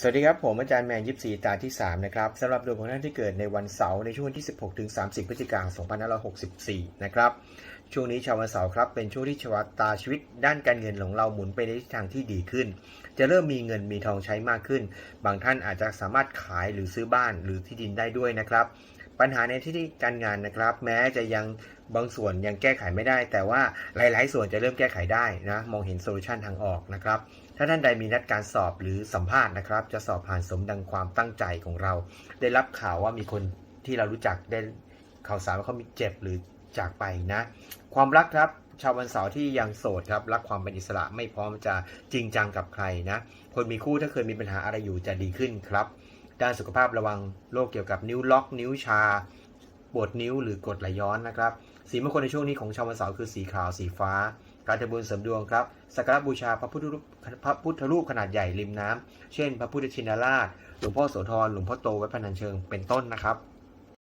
สวัสดีครับ ผมอาจารย์แมนยิปซีตาที่ 3 นะครับสำหรับดวงของท่านที่เกิดในวันเสาร์ในช่วงที่ 16ถึง30 พฤศจิกายน2564 นะครับ ช่วงนี้ชาววันเสาร์ครับ เป็นช่วงที่ชวตาชีวิตด้านการเงินของเราหมุนไปในทิศทางที่ดีขึ้น จะเริ่มมีเงินมีทองใช้มากขึ้น บางท่านอาจจะสามารถขายหรือซื้อบ้านหรือที่ดินได้ด้วยนะครับ ปัญหาในที่การงานนะครับ แม้จะยังบางส่วนยังแก้ไขไม่ได้ แต่ว่าหลาย ๆ ส่วนจะเริ่มแก้ไขได้นะ มองเห็นโซลูชันทางออกนะครับ ถ้าท่านใดมีนัดการสอบหรือสัมภาษณ์นะครับ จะสอบผ่านสมดังความตั้งใจของเรา ได้รับข่าวว่ามีคนที่เรารู้จักได้ข่าวสารว่าเขามีเจ็บหรือจากไปนะ ความรักครับชาววันเสาร์ที่ยังโสดครับรักความเป็นอิสระไม่พร้อมจะจริงจังกับใครนะ คนมีคู่ถ้าเคยมีปัญหาอะไรอยู่จะดีขึ้นครับ ด้านสุขภาพระวังโรคเกี่ยวกับนิ้วล็อก นิ้วชา ปวดนิ้วหรือกดไหลย้อนนะครับ สีมงคลในช่วงนี้ของชาววันเสาร์คือสีขาวสีฟ้า การทำบุญเสริมดวงครับสักการะบูชาพระพุทธรูปพระพุทธรูปขนาดใหญ่ริมน้ำเช่น พระพุทธชินราชหลวงพ่อโสธรหลวงพ่อโตวัดพนัญเชิงเป็นต้นนะครับ